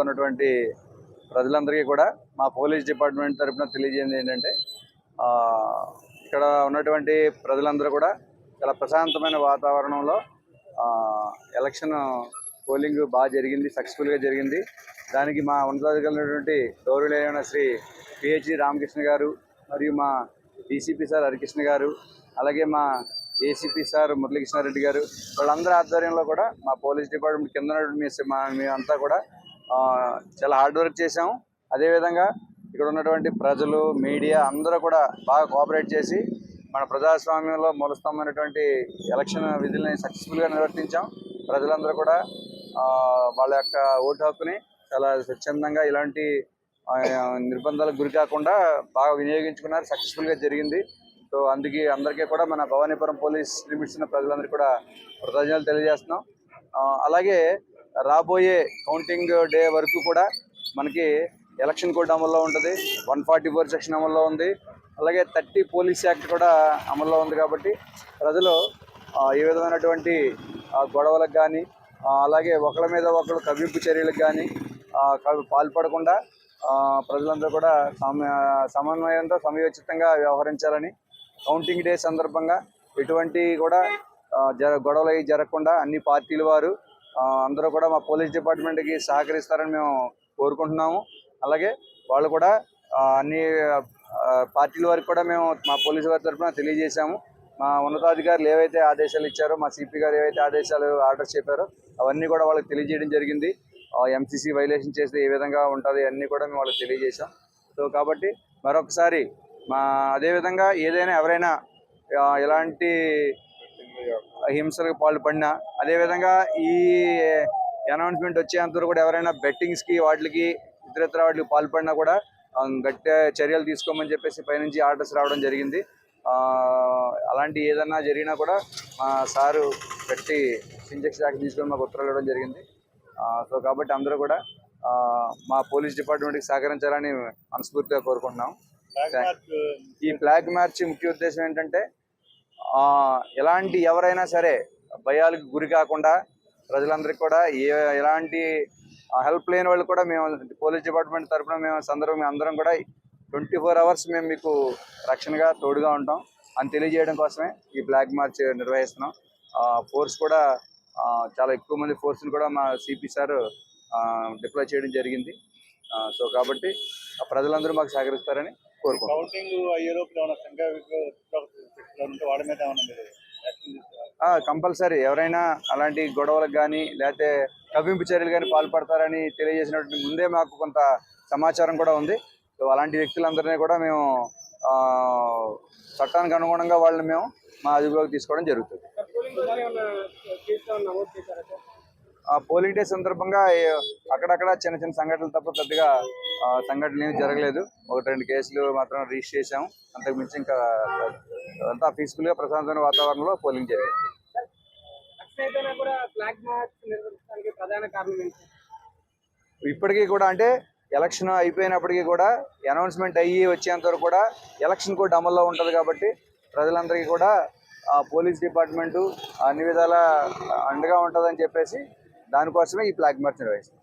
ఉన్నటువంటి ప్రజలందరికీ కూడా మా పోలీస్ డిపార్ట్మెంట్ తరపున తెలియజేయండి ఏంటంటే ఇక్కడ ఉన్నటువంటి ప్రజలందరూ కూడా చాలా ప్రశాంతమైన వాతావరణంలో ఎలక్షన్ పోలింగ్ బాగా జరిగింది సక్సెస్ఫుల్గా జరిగింది. దానికి మా ఉన్నతాధికారులైనటువంటి గౌరవులైన శ్రీ పిహెచ్డి రామకృష్ణ గారు మరియు మా డీసీపీ సార్ హరికృష్ణ గారు అలాగే మా ఏసీపీ సార్ మురళీకృష్ణారెడ్డి గారు వాళ్ళందరి ఆధ్వర్యంలో కూడా మా పోలీస్ డిపార్ట్మెంట్ కింద మా మేమంతా కూడా చాలా హార్డ్ వర్క్ చేసాము అదేవిధంగా ఇక్కడ ఉన్నటువంటి ప్రజలు మీడియా అందరూ కూడా బాగా కోఆపరేట్ చేసి మన ప్రజాస్వామ్యంలో మూలస్తంభమైనటువంటి ఎలక్షన్ విధుల్ని సక్సెస్ఫుల్గా నిర్వర్తించాం. ప్రజలందరూ కూడా వాళ్ళ యొక్క ఓటు హక్కుని చాలా స్వచ్ఛందంగా ఇలాంటి నిర్బంధాలకు గురి కాకుండా బాగా వినియోగించుకున్నారు. సక్సెస్ఫుల్గా జరిగింది. సో అందుకే అందరికీ కూడా మన భవానీపురం పోలీస్ లిమిట్స్ ఉన్న ప్రజలందరికీ కూడా కృతజ్ఞతలు తెలియజేస్తున్నాం. అలాగే రాబోయే కౌంటింగ్ డే వరకు కూడా మనకి ఎలక్షన్ కోడ్ అమల్లో ఉంటుంది. వన్ ఫార్టీ ఫోర్ సెక్షన్ అమల్లో ఉంది. అలాగే థర్టీ పోలీస్ యాక్ట్ కూడా అమల్లో ఉంది కాబట్టి ప్రజలు ఏ విధమైనటువంటి గొడవలకు కానీ అలాగే ఒకళ్ళ మీద ఒకళ్ళు కవ్వింపు చర్యలకు కానీ పాల్పడకుండా ప్రజలందరూ కూడా సమ సమన్వయంతో సమయోచితంగా వ్యవహరించాలని కౌంటింగ్ డే సందర్భంగా ఎటువంటి కూడా జర గొడవలు అవి జరగకుండా అన్ని పార్టీల వారు అందరూ కూడా మా పోలీస్ డిపార్ట్మెంట్కి సహకరిస్తారని మేము కోరుకుంటున్నాము. అలాగే వాళ్ళు కూడా అన్ని పార్టీల వారికి కూడా మేము మా పోలీసు వారి తరఫున తెలియజేశాము. మా ఉన్నతాధికారులు ఏవైతే ఆదేశాలు ఇచ్చారో మా సిపి గారు ఏవైతే ఆదేశాలు ఆర్డర్స్ చెప్పారో అవన్నీ కూడా వాళ్ళకి తెలియజేయడం జరిగింది. ఎంసీసీ వైలేషన్ చేస్తే ఏ విధంగా ఉంటుంది అన్నీ కూడా మేము వాళ్ళకి తెలియజేశాం. సో కాబట్టి మరొకసారి మా అదేవిధంగా ఏదైనా ఎవరైనా ఇలాంటి ఎలాంటి హింసలకు పాల్పడినా. అదేవిధంగా ఈ అనౌన్స్మెంట్ వచ్చేంత వరకు కూడా ఎవరైనా బెట్టింగ్స్కి వాటికి ఇతరత్ర వాటికి పాల్పడినా కూడా గట్టి చర్యలు తీసుకోమని చెప్పేసి పైనుంచి ఆర్డర్స్ రావడం జరిగింది. అలాంటి ఏదన్నా జరిగినా కూడా మా సారు గట్టి సింజెక్స్ యాక్ట్ తీసుకొని మాకు ఉత్తర్వులు ఇవ్వడం జరిగింది. సో కాబట్టి అందరూ కూడా మా పోలీస్ డిపార్ట్మెంట్కి సహకరించాలని మనస్ఫూర్తిగా కోరుకుంటున్నాం. ఈ ఫ్లాగ్ మార్చ్ ముఖ్య ఉద్దేశం ఏంటంటే ఎలాంటి ఎవరైనా సరే భయాలకు గురి కాకుండా ప్రజలందరికీ కూడా ఏ ఎలాంటి హెల్ప్ లేని వాళ్ళు కూడా మేము పోలీస్ డిపార్ట్మెంట్ తరఫున మేము సందర్భం మేము అందరం కూడా ట్వంటీ ఫోర్ అవర్స్ మేము మీకు రక్షణగా తోడుగా ఉంటాం. అని తెలియజేయడం కోసమే ఈ బ్లాక్ మార్చ్ నిర్వహిస్తున్నాం. ఫోర్స్ కూడా చాలా ఎక్కువ మంది ఫోర్స్ని కూడా మా సిపి సార్ డిప్లాయ్ చేయడం జరిగింది. సో కాబట్టి ప్రజలందరూ మాకు సహకరిస్తారని కోరుకుంటున్నాం. కంపల్సరీ. ఎవరైనా అలాంటి గొడవలకు కానీ లేకపోతే కవ్వింపు చర్యలు కానీ పాల్పడతారని తెలియజేసినటువంటి ముందే మాకు కొంత సమాచారం కూడా ఉంది. సో అలాంటి వ్యక్తులందరినీ కూడా మేము చట్టానికి అనుగుణంగా వాళ్ళని మేము మా అదుపులోకి తీసుకోవడం జరుగుతుంది. ఆ పోలింగ్ డే సందర్భంగా అక్కడక్కడ చిన్న చిన్న సంఘటనలు తప్ప పెద్దగా సంఘటనలు ఏమి జరగలేదు. ఒకటి రెండు కేసులు మాత్రం రిజిస్టర్ చేసాం అంతకు మించి ఇంకా అంతా పీస్ఫుల్గా ప్రశాంతమైన వాతావరణంలో పోలింగ్ జరిగింది ఇప్పటికీ కూడా అంటే ఎలక్షన్ అయిపోయినప్పటికీ కూడా అనౌన్స్మెంట్ అయ్యి వచ్చేంత వరకు కూడా ఎలక్షన్ కోడ్ అమల్లో ఉంటుంది కాబట్టి ప్రజలందరికీ కూడా ఆ, పోలీస్ డిపార్ట్మెంటు అన్ని విధాల అండగా ఉంటుందని చెప్పేసి దానికోసమే ఈ ఫ్లాగ్ మార్చ్ నిర్వహిస్తాం.